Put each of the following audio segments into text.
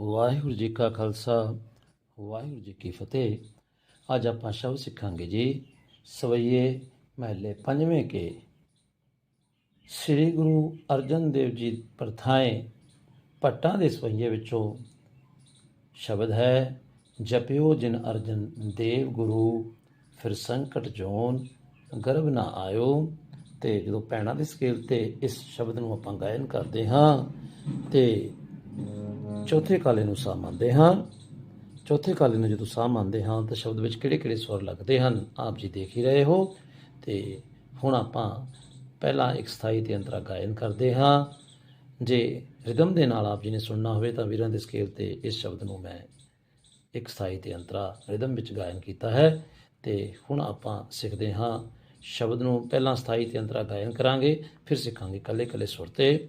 ਵਾਹਿਗੁਰੂ ਜੀ ਕਾ ਖਾਲਸਾ, ਵਾਹਿਗੁਰੂ ਜੀ ਕੀ ਫਤਿਹ। ਅੱਜ ਆਪਾਂ ਸ਼ਬਦ ਸਿੱਖਾਂਗੇ ਜੀ, ਸਵਈਏ ਮਹੱਲੇ ਪੰਜਵੇਂ ਕੇ। ਸ੍ਰੀ ਗੁਰੂ ਅਰਜਨ ਦੇਵ ਜੀ ਪ੍ਰਥਾਏ ਪੱਟਾਂ ਦੇ ਸਵਈਏ ਵਿੱਚੋਂ ਸ਼ਬਦ ਹੈ, ਜਪਿਓ ਜਿਨ ਅਰਜਨ ਦੇਵ ਗੁਰੂ, ਫਿਰ ਸੰਕਟ ਜੋਨ ਗਰਭ ਨਾ ਆਇਓ। ਤੇ ਜਦੋਂ ਪੈਣਾ ਦੇ ਸਕੇਲ ਤੇ ਇਸ ਸ਼ਬਦ ਨੂੰ ਆਪਾਂ ਗਾਇਨ ਕਰਦੇ ਹਾਂ, ਤੇ ਚੌਥੇ ਕਾਲੇ ਨੂੰ ਸਾਹ ਮੰਨਦੇ ਹਾਂ। ਚੌਥੇ ਕਾਲੇ ਨੂੰ ਜਦੋਂ ਸਾਹ ਮੰਨਦੇ ਹਾਂ ਤਾਂ ਸ਼ਬਦ ਵਿੱਚ ਕਿਹੜੇ ਕਿਹੜੇ ਸੁਰ ਲੱਗਦੇ ਹਨ, ਆਪ ਜੀ ਦੇਖ ਹੀ ਰਹੇ ਹੋ। ਤੇ ਹੁਣ ਆਪਾਂ ਪਹਿਲਾਂ ਇੱਕ ਸਥਾਈ ਤੇ ਅੰਤਰਾ ਗਾਇਨ ਕਰਦੇ ਹਾਂ। ਜੇ ਰਿਦਮ ਦੇ ਨਾਲ ਆਪ ਜੀ ਨੇ ਸੁਣਨਾ ਹੋਵੇ ਤਾਂ ਵੀਰਾਂ ਦੇ ਸਕੇਲ ਤੇ ਇਸ ਸ਼ਬਦ ਨੂੰ ਮੈਂ ਇੱਕ ਸਥਾਈ ਤੇ ਅੰਤਰਾ ਰਿਦਮ ਵਿੱਚ ਗਾਇਨ ਕੀਤਾ ਹੈ। ਤੇ ਹੁਣ ਆਪਾਂ ਸਿੱਖਦੇ ਹਾਂ ਸ਼ਬਦ ਨੂੰ ਪਹਿਲਾਂ ਸਥਾਈ ਤੇ ਅੰਤਰਾ ਗਾਇਨ ਕਰਾਂਗੇ, ਫਿਰ ਸਿੱਖਾਂਗੇ ਕੱਲੇ ਕੱਲੇ ਸੁਰ ਤੇ।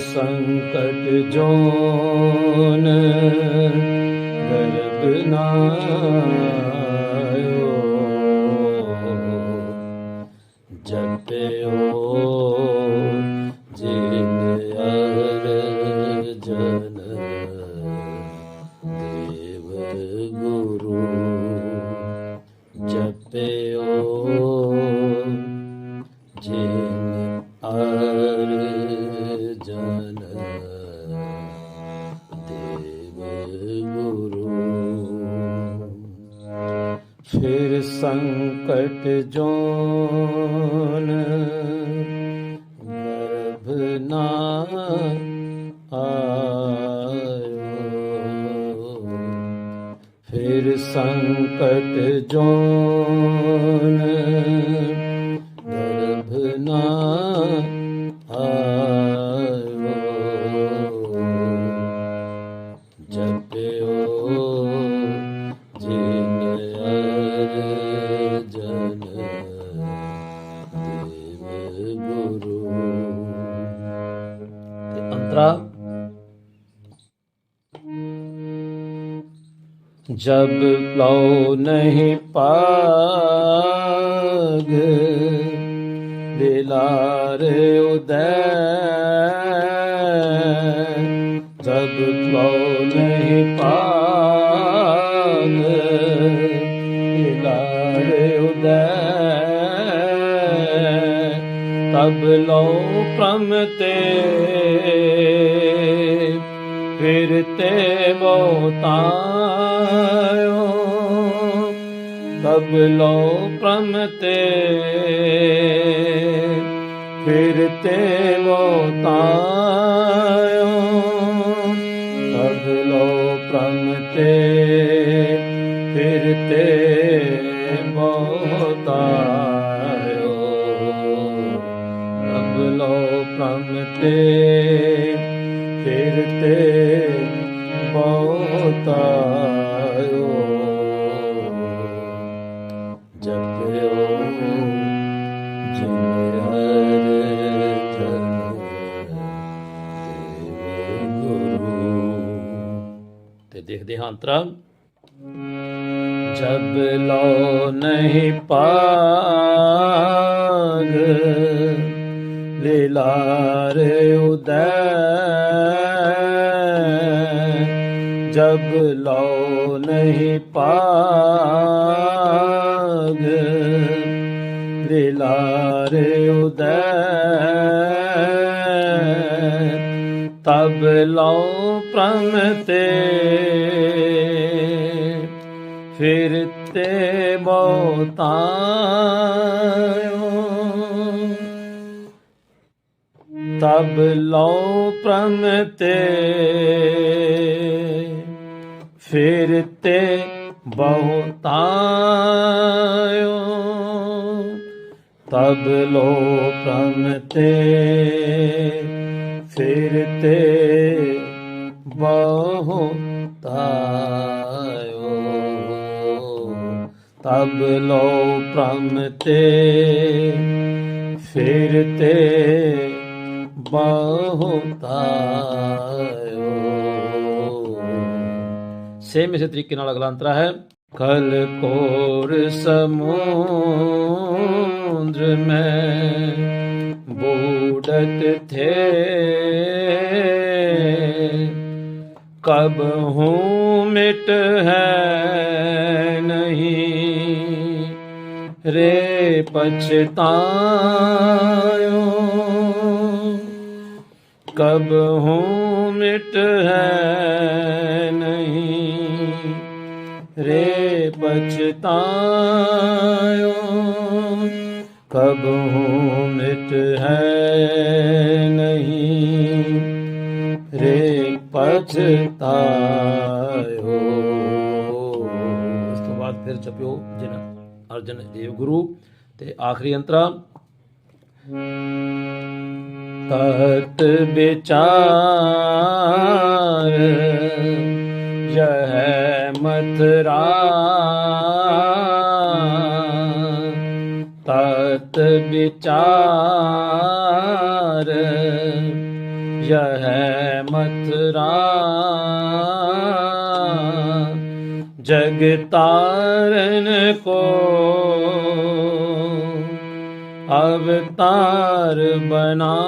ਸੰਕਟ ਜੋਨ ਗਰਬ ਨਾਇਓ ਜਪਿਓ। ਕਟ ਜੋਨ ਗਰਭ ਨਾ ਆਇਓ। ਫਿਰ ਸੰਕਟ ਜੋਨ ਗਰਭ ਨਾ ਮੰਤਰਾ ਜਬ ਲਉ ਨਹੀਂ ਪਾਗ ਦਿਲਾਰੇ ਉਦੈ। ਸਭ ਲੋ ਪ੍ਰਮ ਤੇ। ਫਿਰ ਤੇ ਮੋਤਾਇਓ ਸਭ ਲੋ ਪ੍ਰਮ ਤੇ। ਫਿਰ ਤੇ ਮੋਤਾਇਓ ਦੇਖਦੇ ਹਾਂ ਅੰਤਰਾਲ ਜਬ ਲੋ ਨਹੀਂ ਪਾਗ ਲੀਲਾਰ ਉਦੈ। ਜਬ ਲੋ ਨਹੀਂ ਪਾਗ ਦੇ ਲਾਰੇ ਉਦੈ। ਤਬ ਲਾਉ ਪ੍ਰਮ ਤੇ। ਫਿਰ ਤੇ ਮੋਤਾਇਓ ਤਬ ਲਾਉ ਪ੍ਰਮ ਤੇ। ਫਿਰ ਤੇ ਬਹੁਤਾਇਓ। ਤਬ ਲੋ ਪ੍ਰਮ ਤੇ ਫਿਰ ਤੇ ਬਹੁ ਤਾਇਓ। ਤਬ ਲੋ ਪ੍ਰਮ ਤੇ ਫਿਰ ਤੇ ਬਹੁ ਤਾਇਓ। ਸੇਮ ਇਸੇ ਤਰੀਕੇ ਨਾਲ ਅਗਲਾ ਅੰਤਰਾ ਹੈ। ਕਲ ਕੋਰ ਸਮੁੰਦਰ ਮੈਂ ਬੂੜਤ ਥੇ ਕਬ ਹੂੰ ਮਿਟ ਹੈ ਨਹੀਂ ਰੇ ਪਛਤਾਇਓ ਕਬ ਹੂੰ ਮਿਟ ਹੈ ਨਹੀਂ ਰੇ ਪਛਤਾਇਓ ਕਬ ਹੂੰ ਮਿਟ ਹੈ ਨਹੀਂ, ਰੇ ਪਛਤਾਇਓ ਇਸ ਤੋਂ ਬਾਅਦ ਫਿਰ ਜਪਿਓ ਜਿਨ ਅਰਜਨ ਦੇਵ ਗੁਰੂ ਤੇ ਆਖਰੀ ਅੰਤਰਾ। ਤਤ ਵਿਚਾਰ ਯਹ ਮਥਰਾ ਤਤ ਵਿਚਾਰ ਯਹ ਮਥਰਾ ਜਗ ਤਾਰਨ ਕੋ ਅਵਤਾਰ ਬਨਾਇਓ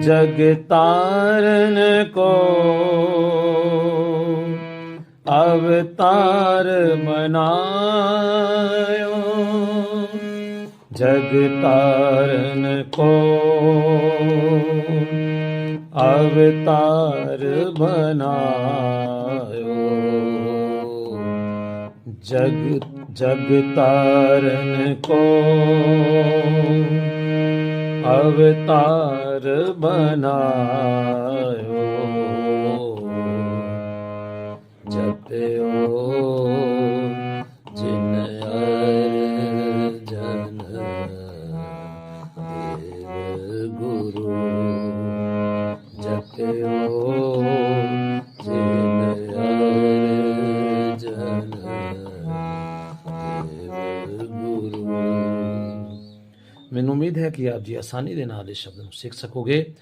ਜਗ ਤਾਰਨ ਕੋ ਅਵਤਾਰ ਬਨਾਇਓ ਜਗ ਤਾਰਨ ਕੋ। ਅਵਤਾਰ ਬਨਾਇਓ ਜਗ ਜਗ ਤਾਰਨ ਕੋ। ਅਵਤਾਰ ਬਨਾਇਓ ਜਪਿਓ ਜਿਨ ਅਰਜਨ ਦੇਵ ਗੁਰੂ ਜਪਿਓ ਜਿਨ ਅਰਜਨ ਦੇਵ ਗੁਰੂ ਮੈਨੂੰ ਉਮੀਦ ਹੈ ਕਿ ਆਪ ਜੀ ਆਸਾਨੀ ਦੇ ਨਾਲ ਇਸ ਸ਼ਬਦ ਨੂੰ ਸਿੱਖ ਸਕੋਗੇ